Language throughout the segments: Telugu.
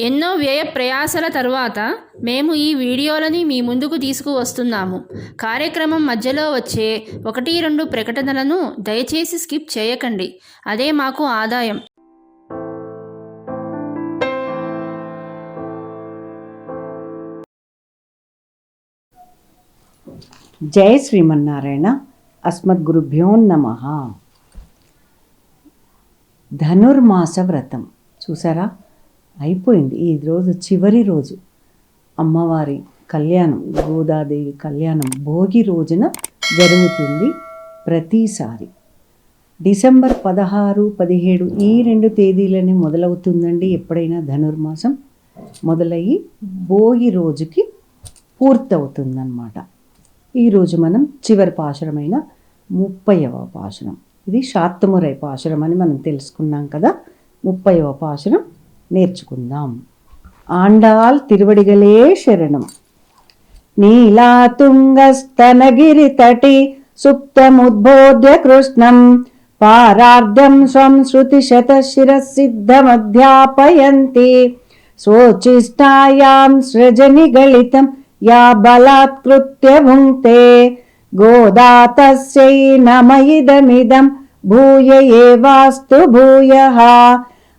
ఎన్నో వ్యయ ప్రయాసల తరువాత మేము ఈ వీడియోలని మీ ముందుకు తీసుకువస్తున్నాము. కార్యక్రమం మధ్యలో వచ్చే ఒకటి రెండు ప్రకటనలను దయచేసి స్కిప్ చేయకండి. అదే మాకు ఆదాయం. జయ శ్రీమన్నారాయణ. అస్మద్ నమ. ధనుర్మాస వ్రతం. చూసారా? అయిపోయింది. ఈ రోజు చివరి రోజు. అమ్మవారి కళ్యాణం గోదాదేవి కళ్యాణం భోగి రోజున జరుగుతుంది ప్రతిసారి. డిసెంబర్ పదహారు పదిహేడు ఈ రెండు తేదీలనే మొదలవుతుందండి ఎప్పుడైనా ధనుర్మాసం. మొదలయ్యి భోగి రోజుకి పూర్తవుతుందన్నమాట. ఈరోజు మనం చివరి పాశురమైన ముప్పైవ పాశురం ఇది శాత్తమురై పాశురం అని మనం తెలుసుకున్నాం కదా. ముప్పైవ పాశురం నేర్చుకుందాం ఆండాల్ తిరువడిగలే శరణం నీలాతుంగస్తనగిరి తటి సుప్తముద్బోధ్య కృష్ణం పారార్ధం స్వం శృతిశతశిరసిద్ధమధ్యాపయంతి स्वोच्छिष्टायां सृजनिगलितं या बलात्कृत्य भुङ्क्ते गोदा तस्यै नम इदमिदं भूय एवास्तु भूयः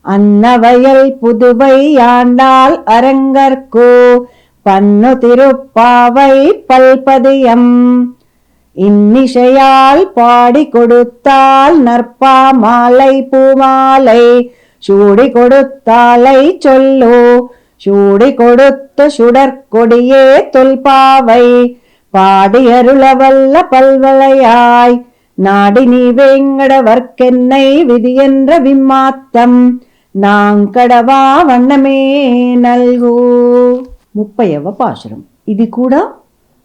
அன்னவயல் புதுவை ஆண்டாள் அரங்கற்கு பன்னு திருப்பாவை பல்பதியம். இன்னிசையால் பாடி கொடுத்தால் நற்பா மாலை பூமாலை. சூடி கொடுத்தாலை சொல்லோ. சூடி கொடுத்த சுடற்கொடியே தொல்பாவை. பாடியருளவல்ல பல்வளையாய். நாடி நீ வேங்கடவர்க்கென்னை விதியென்ற விம்மாத்தம். నాంకడవా వన్నమే నల్గు. ముప్పైవ పాశురం. ఇది కూడా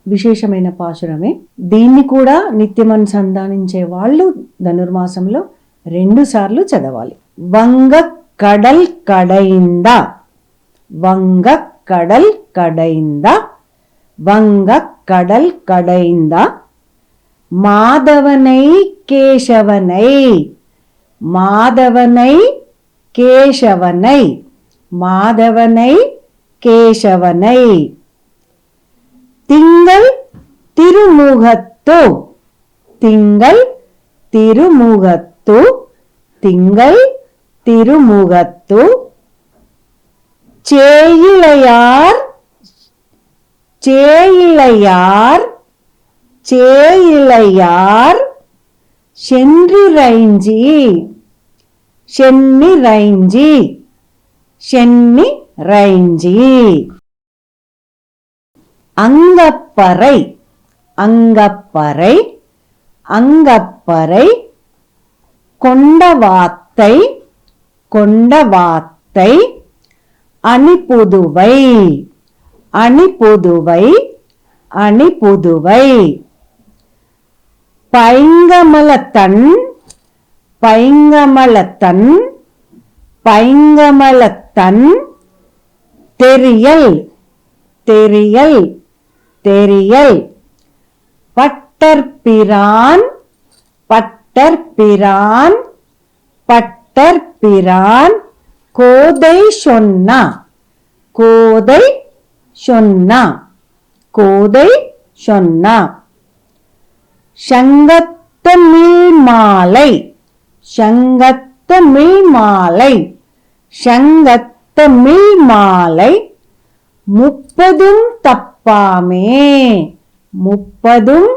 విశేషమైన పాశురమే. దీన్ని కూడా నిత్యం అనుసంధానించే వాళ్ళు ధనుర్మాసంలో రెండు సార్లు చదవాలి. వంగ కడల్ కడైంద. వంగ కడల్ కడైంద. వంగ కడల్ కడైంద. మాధవనై కేశవనై. మాధవనై கேசவனை மாதவனை கேசவனை திங்கள் திருமுகத்து திங்கள் திருமுகத்து திங்கள் திருமுகத்து சேயிழையார் சேயிழையார் சேயிழையார் சென்றிரைஞ்சி షెన్ని రైంజి షెన్ని రైంజి అంగప్పరై అంగప్పరై అంగప్పరై కొండవాత్తై కొండవాత్తై అణిపుదువై అణిపుదువై అణిపుదువై పైంగమల తన్ பைங்கமலத்தன் பைங்கமலத்தன் தெரியல் தெரியல் தெரியல். பட்டர்பிரான் பட்டர்பிரான் பட்டர்பிரான். கோதை சொன்னா கோதை சொன்னா கோதை சொன்னா. சங்கத்தமிழ் மாலை. சங்கத்த மாலை சங்கத்த மாலை முப்பதும் தப்பாமே முப்பதும்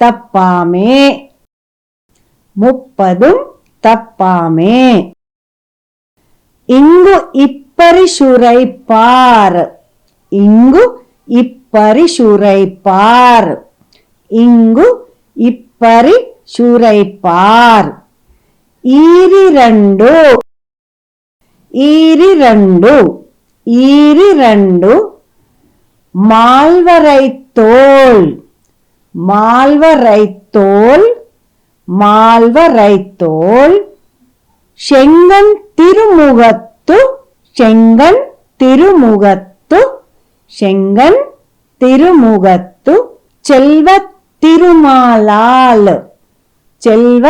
தப்பாமே முப்பதும் தப்பாமே. இங்கு இப்பரிசுரைப்பார் இங்கு இப்பரிசுரைப்பார் இங்கு இப்பரிசுரைப்பார். ఈరిరండు ఈరిరండు ఈరిరండు மால்வரைத்தோள் மால்வரைத்தோள் மால்வரைத்தோள் செங்கன் திருமுகத்து செங்கன் திருமுகத்து செங்கன் திருமுகத்து செல்வ திருமாலால் செல்வ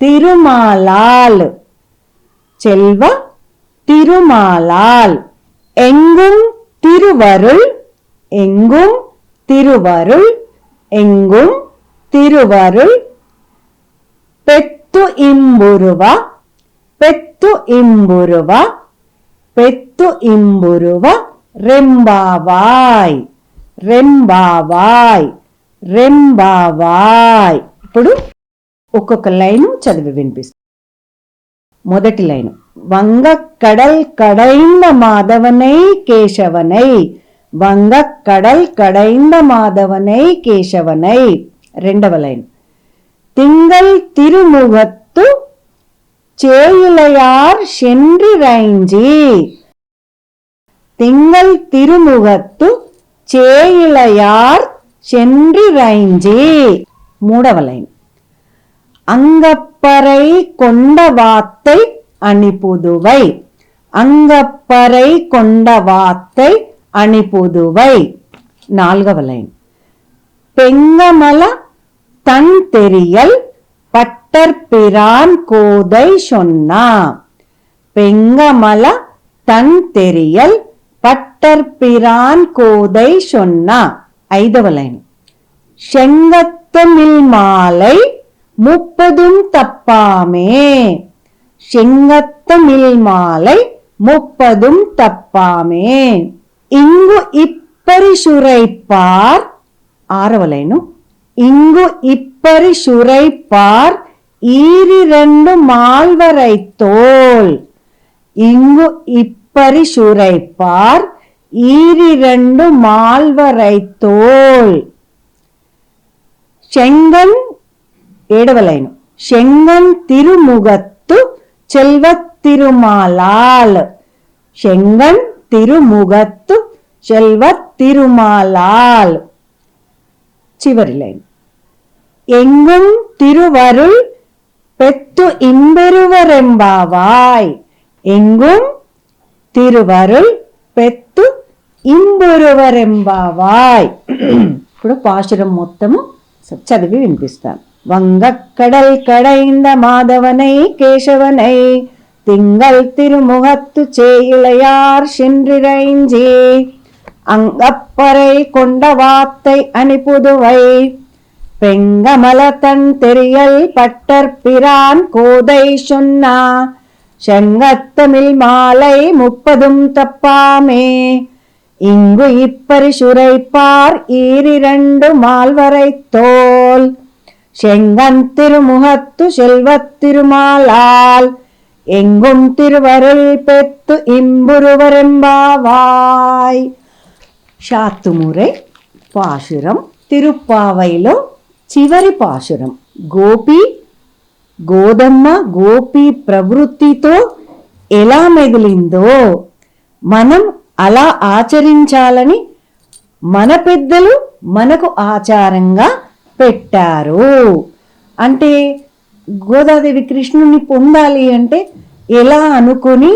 తిరుమాలాల్ చెల్వ తిరుమాలాల్ எங்கும் திருவருள் எங்கும் திருவருள் எங்கும் திருவருள் பெத்து இம்புருவ பெத்து இம்புருவ பெத்து ఇంబురువ రెంబావాయ్ రెంబావాయ్ రెంబావాయ్ ఇప్పుడు ఒక్కొక్క లైను చదివి వినిపిస్తా మొదటి లైను వంగ కడల్ కడైంద మాధవనై కేశవనై వంగ కడల్ కడైంద మాధవనై కేశవనై. రెండవ లైన్ తింగల్ తిరుముఖత్తు చేయులయార్ షెండ్రి రైంజి. తింగల్ తిరుముఖత్తు చేయులయార్ షెండ్రి రైంజి. మూడవ లైన్ அங்கப்பறை கொண்ட வாத்தை அணிபுதுவை. அங்கப்பறை கொண்ட வாத்தை அணிபுதுவை. நால்கவ லைன். பெங்கமல தன் தெரியல் பட்டர்பிரான் கோதை சொன்னா. பெங்கமல தன் தெரியல் பட்டர்பிரான் கோதை சொன்னா. ஐதவ லைன். செங்கத்தமிழ் மாலை முப்பதும் தப்பாமே செங்கத்தமிழ் மாலை முப்பதும் தப்பாமே ಇಂಗು ಇಪ್ಪರಿ ಶುರೈಪಾರ್ ಆರವಲೈನು ಇಂಗು ಇಪ್ಪರಿ ಶುರೈಪಾರ್ ಈರಿ ರೆಂಡು ಮಾಲ್ವರೈ ತೋಲ್ ಇಂಗು ಇಪ್ಪರಿ ಶುರೈಪಾರ್ ಈರಿ ರೆಂಡು ಮಾಲ್ವರೈ ತೋಲ್ ಚೆಂಗನ್ ఏడవ లైను శంగన్ తిరుముగత్తు చెల్వత్ తిరుమాలాల్ శంగన్ తిరుముగత్తు చెల్వ తిరుమాలాల్ చివరి లైన్. ఎంగుం తిరువరుల్ పెత్తు ఇంబెరువరెంబావాయ్. ఎంగుం తిరువరుల్ పెత్తు ఇంబురువరెంబావాయ్. ఇప్పుడు పాశురం మొత్తము చదివి వినిపిస్తాను. வங்கக்கடல் கடைந்த மாதவனை கேசவனை திங்கள் திருமுகத்து சேயிலையார் சென்றிரைஞ்சி அங்கப்பறை கொண்ட வாத்தை அணிபுதுவை பெங்கமலத்தன் தெரியல் பட்டர் பிரான் கோதை சொன்னா செங்கத்தமிழ் மாலை முப்பதும் தப்பாமே. இங்கு இப்பரிசுரைப்பார் ஈரிரண்டு மால்வரை தோல் செங்கன் திருமுகத்து செல்வத்திருமாலால் எங்கும் திருவருள் பெத்து இம்புருவரெம்பாவாய் சாத்துமுறை பாசுரம் திருப்பாவையிலும் చివరి పాశురం గోపి గోదమ్మ గోపి ప్రవృత్తితో ఎలా మెదిలిందో మనం అలా ఆచరించాలని మన పెద్దలు మనకు ఆచారంగా పెట్టారు. అంటే గోదాదేవి కృష్ణుని పొందాలి అంటే ఎలా అనుకొని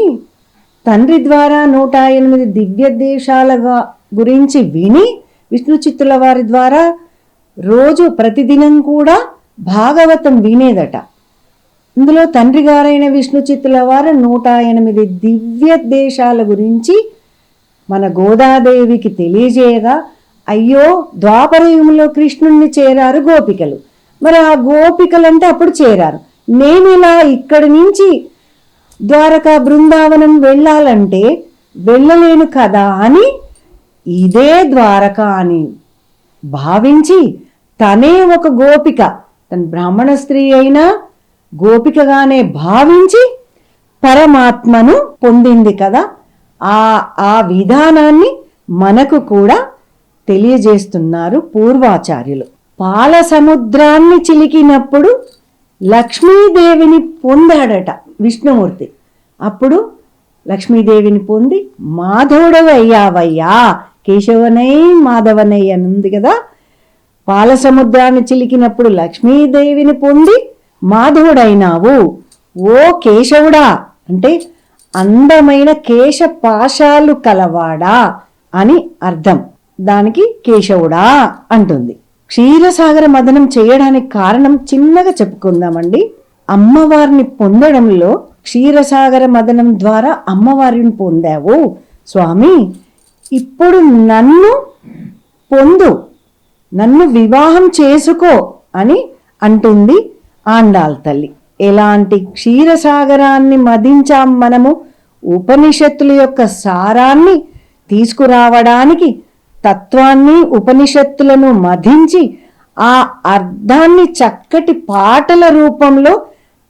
తండ్రి ద్వారా నూట ఎనిమిది దివ్య దేశాలుగా గురించి విని విష్ణు చిత్తుల వారి ద్వారా రోజు ప్రతిదినం కూడా భాగవతం వినేదట. ఇందులో తండ్రి గారైన విష్ణు చిత్తుల వారు నూట ఎనిమిది దివ్య దేశాల గురించి మన గోదాదేవికి తెలియజేయగా అయ్యో ద్వాపరయుగంలో కృష్ణుణ్ణి చేరారు గోపికలు. మరి ఆ గోపికలంటే అప్పుడు చేరారు. నేను ఇలా ఇక్కడి నుంచి ద్వారకా బృందావనం వెళ్ళాలంటే వెళ్ళలేను కదా అని ఇదే ద్వారక అని భావించి తనే ఒక గోపిక తన బ్రాహ్మణ స్త్రీ అయినా గోపికగానే భావించి పరమాత్మను పొందింది కదా. ఆ ఆ విధానాన్ని మనకు కూడా తెలియజేస్తున్నారు పూర్వాచార్యులు. పాల సముద్రాన్ని చిలికినప్పుడు లక్ష్మీదేవిని పొందాడట విష్ణుమూర్తి. అప్పుడు లక్ష్మీదేవిని పొంది మాధవుడవయ్యావయ్యా కేశవనై మాధవనై అని ఉంది కదా. పాల సముద్రాన్ని చిలికినప్పుడు లక్ష్మీదేవిని పొంది మాధవుడైనావు ఓ కేశవుడా అంటే అందమైన కేశ పాశాలు కలవాడా అని అర్థం. దానికి కేశవుడా అంటుంది. క్షీరసాగర మదనం చేయడానికి కారణం చిన్నగా చెప్పుకుందామండి. అమ్మవారిని పొందడంలో క్షీరసాగర మదనం ద్వారా అమ్మవారిని పొందావు. స్వామి ఇప్పుడు నన్ను పొందు నన్ను వివాహం చేసుకో అని అంటుంది ఆండాల్ తల్లి. ఎలాంటి క్షీరసాగరాన్ని మదించాం మనము? ఉపనిషత్తుల యొక్క సారాన్ని తీసుకురావడానికి తత్వాన్ని ఉపనిషత్తులను మధించి ఆ అర్థాన్ని చక్కటి పాటల రూపంలో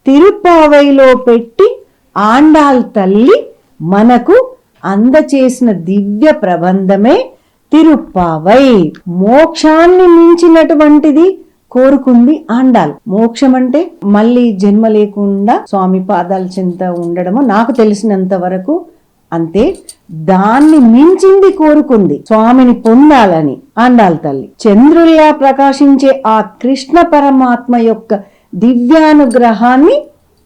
తిరుపావైలో పెట్టి ఆండాల్ తల్లి మనకు అందచేసిన దివ్య ప్రబంధమే తిరుప్పావై. మోక్షాన్ని మించినటువంటిది కోరుకుంది ఆండాల్. మోక్షం అంటే మళ్ళీ జన్మ లేకుండా స్వామి పాదాల చింత ఉండడము నాకు తెలిసినంత వరకు అంతే దాన్ని మించింది కోరుకుంది. స్వామిని పొందాలని అండాలి తల్లి. చంద్రుల్లా ప్రకాశించే ఆ కృష్ణ పరమాత్మ యొక్క దివ్యానుగ్రహాన్ని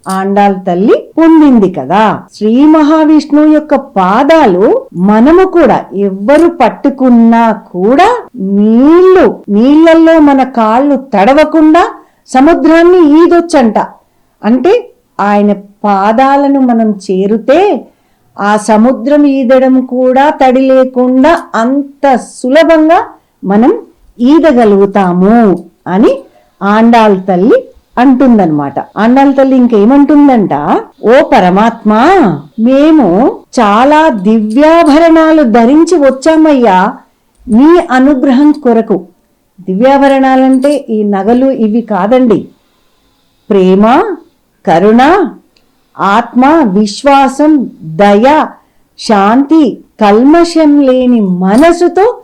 ఆండాల్ తల్లి పొందింది కదా. శ్రీ మహావిష్ణువు యొక్క పాదాలు మనము కూడా ఎవ్వరు పట్టుకున్నా కూడా నీళ్ళు నీళ్ళలో మన కాళ్ళు తడవకుండా సముద్రాన్ని ఈదొచ్చంట. అంటే ఆయన పాదాలను మనం చేరితే ఆ సముద్రం ఈదడం కూడా తడి లేకుండా అంత సులభంగా మనం ఈదగలుగుతాము అని ఆండాల్ తల్లి అంటుందన్నమాట. ఆండాల్ తల్లి ఇంకేమంటుందంట? ఓ పరమాత్మ మేము చాలా దివ్యాభరణాలు ధరించి వచ్చామయ్యా నీ అనుగ్రహం కొరకు. దివ్యాభరణాలంటే ఈ నగలు ఇవి కాదండి. ప్రేమ కరుణ ఆత్మ విశ్వాసం దయ శాంతి కల్మషం లేని మనసుతో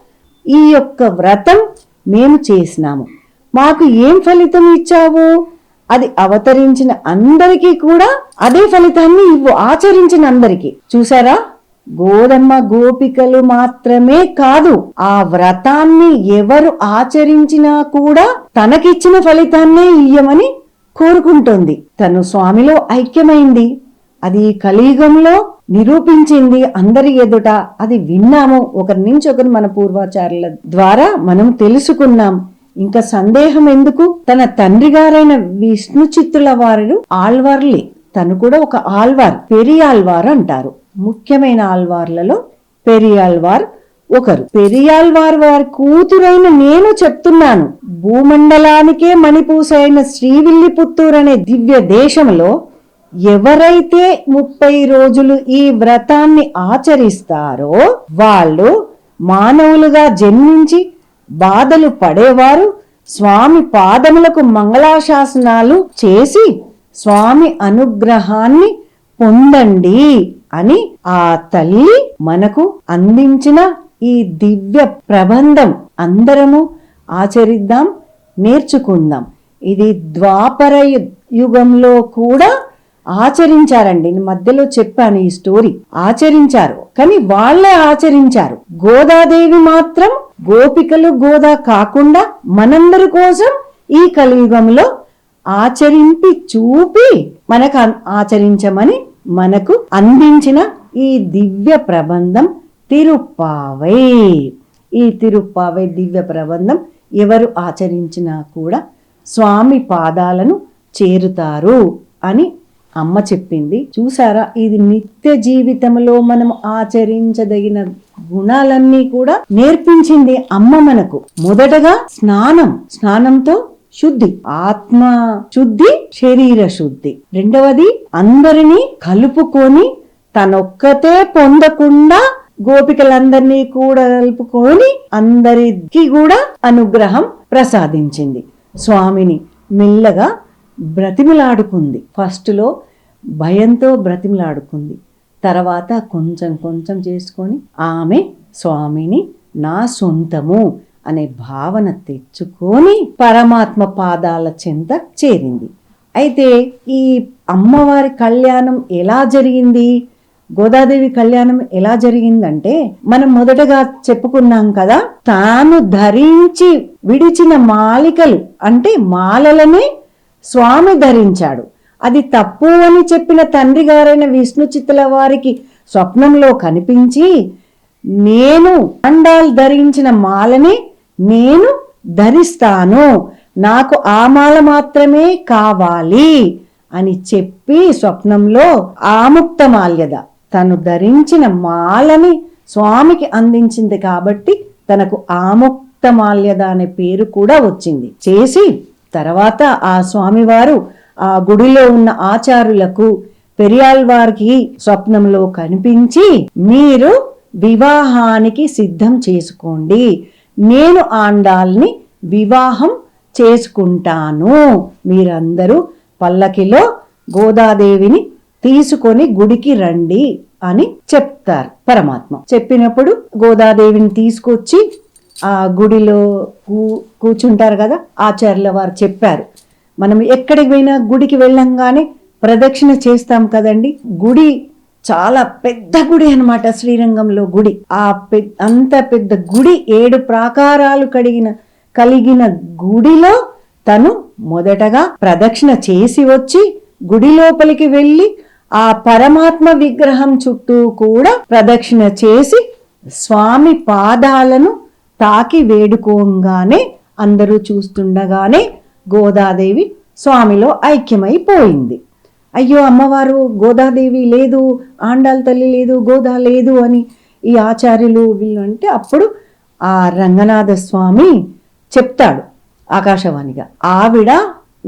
ఈ యొక్క వ్రతం మేము చేసినాము. మాకు ఏం ఫలితం ఇచ్చావు? అది అవతరించిన అందరికీ కూడా అదే ఫలితాన్ని ఇవ్వు ఆచరించిన అందరికీ. చూసారా? గోదమ్మ గోపికలు మాత్రమే కాదు ఆ వ్రతాన్ని ఎవరు ఆచరించినా కూడా తనకిచ్చిన ఫలితాన్నే ఇయ్యమని కోరుకుంటోంది. తను స్వామిలో ఐక్యమైంది. అది కలియుగంలో నిరూపించింది అందరి ఎదుట. అది విన్నాము. ఒకరి నుంచి ఒకరు మన పూర్వాచారుల ద్వారా మనం తెలుసుకున్నాం. ఇంకా సందేహం ఎందుకు? తన తండ్రి గారైన విష్ణు చిత్తుల వారు ఆళ్వార్లే. తను కూడా ఒక ఆల్వార్ పెరియాల్వార్ అంటారు. ముఖ్యమైన ఆల్వార్లలో పెరియాల్వార్ ఒకరు పెరియాల్వార్ వారి కూతురైన నేను చెప్తున్నాను. భూమండలానికే మణిపూసైన శ్రీవిల్లిపుత్తూరు అనే దివ్య దేశంలో ఎవరైతే ముప్పై రోజులు ఈ వ్రతాన్ని ఆచరిస్తారో వాళ్ళు మానవులుగా జన్మించి బాధలు పడేవారు స్వామి పాదములకు మంగళాశాసనాలు చేసి స్వామి అనుగ్రహాన్ని పొందండి అని ఆ తల్లి మనకు అందించిన ఈ దివ్య ప్రబంధం అందరము ఆచరిద్దాం నేర్చుకుందాం. ఇది ద్వాపర యుగంలో కూడా ఆచరించారండి. నేను మధ్యలో చెప్పాను ఈ స్టోరీ. ఆచరించారు. కానీ వాళ్ళే ఆచరించారు. గోదాదేవి మాత్రం గోపికలు గోదా కాకుండా మనందరి కోసం ఈ కలియుగంలో ఆచరింపి చూపి మనకు ఆచరించమని మనకు అందించిన ఈ దివ్య ప్రబంధం తిరుప్పావై. ఈ తిరుప్పావై దివ్య ప్రబంధం ఎవరు ఆచరించినా కూడా స్వామి పాదాలను చేరుతారు అని అమ్మ చెప్పింది. చూసారా ఇది నిత్య జీవితంలో మనం ఆచరించదగిన గుణాలన్నీ కూడా నేర్పించింది అమ్మ మనకు. మొదటగా స్నానం స్నానంతో శుద్ధి ఆత్మ శుద్ధి శరీర శుద్ధి. రెండవది అందరినీ కలుపుకొని తనొక్కతే పొందకుండా గోపికలందరినీ కూడా కలుపుకొని అందరికి కూడా అనుగ్రహం ప్రసాదించింది. స్వామిని మెల్లగా బ్రతిమిలాడుకుంది. ఫస్ట్లో భయంతో బ్రతిమిలాడుకుంది. తర్వాత కొంచెం కొంచెం చేసుకొని ఆమె స్వామిని నా సొంతము అనే భావన తెచ్చుకొని పరమాత్మ పాదాల చెంత చేరింది. అయితే ఈ అమ్మవారి కళ్యాణం ఎలా జరిగింది? గోదాదేవి కళ్యాణం ఎలా జరిగిందంటే మనం మొదటగా చెప్పుకున్నాం కదా తాను ధరించి విడిచిన మాలికలు అంటే మాలలనే స్వామి ధరించాడు. అది తప్పు అని చెప్పిన తండ్రి గారైన విష్ణు చిత్తుల వారికి స్వప్నంలో కనిపించి నేను అండాలు ధరించిన మాలని నేను ధరిస్తాను. నాకు ఆ మాల మాత్రమే కావాలి అని చెప్పి స్వప్నంలో ఆముక్త మాల్యద తను ధరించిన మాలని స్వామికి అందించింది కాబట్టి తనకు ఆముక్తమాల్యద అనే పేరు కూడా వచ్చింది. చేసి తర్వాత ఆ స్వామివారు ఆ గుడిలో ఉన్న ఆచారులకు పెరియాల్ వారికి స్వప్నంలో కనిపించి మీరు వివాహానికి సిద్ధం చేసుకోండి. నేను ఆండాల్ని వివాహం చేసుకుంటాను. మీరందరూ పల్లకిలో గోదాదేవిని తీసుకొని గుడికి రండి అని చెప్తారు పరమాత్మ. చెప్పినప్పుడు గోదాదేవిని తీసుకొచ్చి ఆ గుడిలో కూ కూర్చుంటారు కదా ఆచార్యుల వారు చెప్పారు. మనం ఎక్కడికి పోయినా గుడికి వెళ్ళంగానే ప్రదక్షిణ చేస్తాం కదండి. గుడి చాలా పెద్ద గుడి అనమాట శ్రీరంగంలో గుడి. ఆ పె- అంత పెద్ద గుడి ఏడు ప్రాకారాలు కడిగిన కలిగిన గుడిలో తను మొదటగా ప్రదక్షిణ చేసి వచ్చి గుడి లోపలికి వెళ్ళి ఆ పరమాత్మ విగ్రహం చుట్టూ కూడా ప్రదక్షిణ చేసి స్వామి పాదాలను తాకి వేడుకోగానే అందరూ చూస్తుండగానే గోదాదేవి స్వామిలో ఐక్యమైపోయింది. అయ్యో అమ్మవారు గోదాదేవి లేదు ఆండాల తల్లి లేదు గోదా లేదు అని ఈ ఆచార్యులు వీళ్ళు అంటే అప్పుడు ఆ రంగనాథ స్వామి చెప్తాడు ఆకాశవాణిగా. ఆవిడ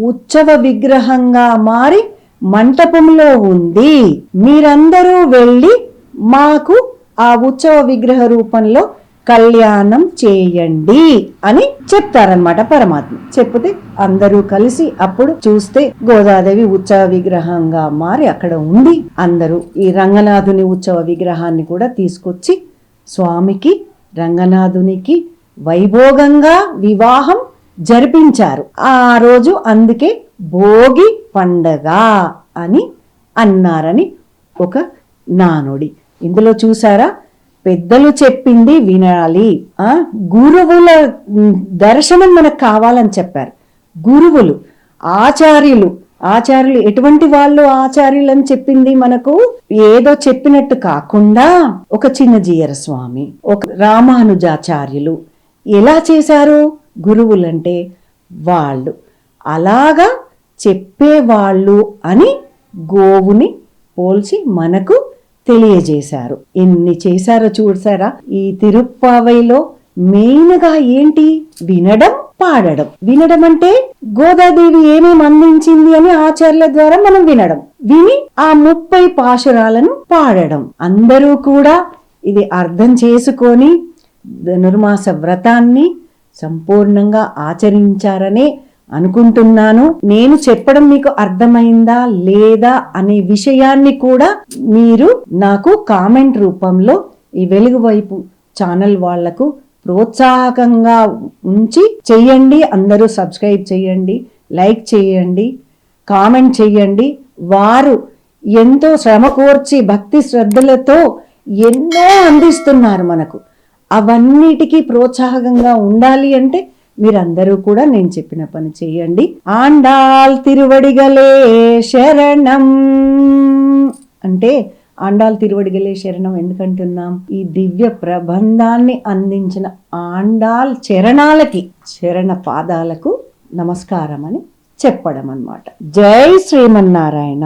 ఉత్సవ విగ్రహంగా మారి మంటపంలో ఉంది. మీరందరూ వెళ్ళి మాకు ఆ ఉత్సవ విగ్రహ రూపంలో కళ్యాణం చేయండి అని చెప్తారనమాట పరమాత్మ. చెప్తే అందరూ కలిసి అప్పుడు చూస్తే గోదాదేవి ఉత్సవ విగ్రహంగా మారి అక్కడ ఉంది. అందరూ ఈ రంగనాథుని ఉత్సవ విగ్రహాన్ని కూడా తీసుకొచ్చి స్వామికి రంగనాథునికి వైభోగంగా వివాహం జరిపించారు. ఆ రోజు అందుకే భోగి పండగ అని అన్నారని ఒక నానుడి. ఇందులో చూసారా పెద్దలు చెప్పింది వినాలి. ఆ గురువుల దర్శనం మనకు కావాలని చెప్పారు. గురువులు ఆచార్యులు. ఆచార్యులు ఎటువంటి వాళ్ళు ఆచార్యులు అని చెప్పింది మనకు? ఏదో చెప్పినట్టు కాకుండా ఒక చిన్న జీయర స్వామి ఒక రామానుజాచార్యులు. ఎలా చేశారు? గురువులంటే వాళ్ళు. అలాగా చెప్పేవాళ్ళు అని గోవుని పోల్చి మనకు తెలియజేశారు. ఎన్ని చేశారో చూసారా ఈ తిరుప్పావైలో మెయిన్గా ఏంటి? వినడం పాడడం. వినడం అంటే గోదాదేవి ఏమేమి అందించింది అని ఆచార్యుల ద్వారా మనం వినడం. విని ఆ ముప్పై పాశురాలను పాడడం. అందరూ కూడా ఇది అర్థం చేసుకొని ధనుర్మాస వ్రతాన్ని సంపూర్ణంగా ఆచరించారనే అనుకుంటున్నాను. నేను చెప్పడం మీకు అర్థమైందా లేదా అనే విషయాన్ని కూడా మీరు నాకు కామెంట్ రూపంలో ఈ వెలుగు వైపు ఛానల్ వాళ్ళకు ప్రోత్సాహకంగా ఉంచి చెయ్యండి. అందరూ సబ్స్క్రైబ్ చేయండి లైక్ చేయండి కామెంట్ చేయండి వారు ఎంతో శ్రమ కోర్చి భక్తి శ్రద్ధలతో ఎన్నో అందిస్తున్నారు మనకు. అవన్నిటికీ ప్రోత్సాహకంగా ఉండాలి అంటే మీరందరూ కూడా నేను చెప్పిన పని చేయండి. ఆండాల్ తిరువడిగలే శరణం. అంటే ఆండాల్ తిరువడిగలే శరణం ఎందుకంటున్నాం? ఈ దివ్య ప్రబంధాన్ని అందించిన ఆండాల్ చరణాలకి చరణ పాదాలకు నమస్కారం అని చెప్పడం అన్నమాట జై శ్రీమన్నారాయణ.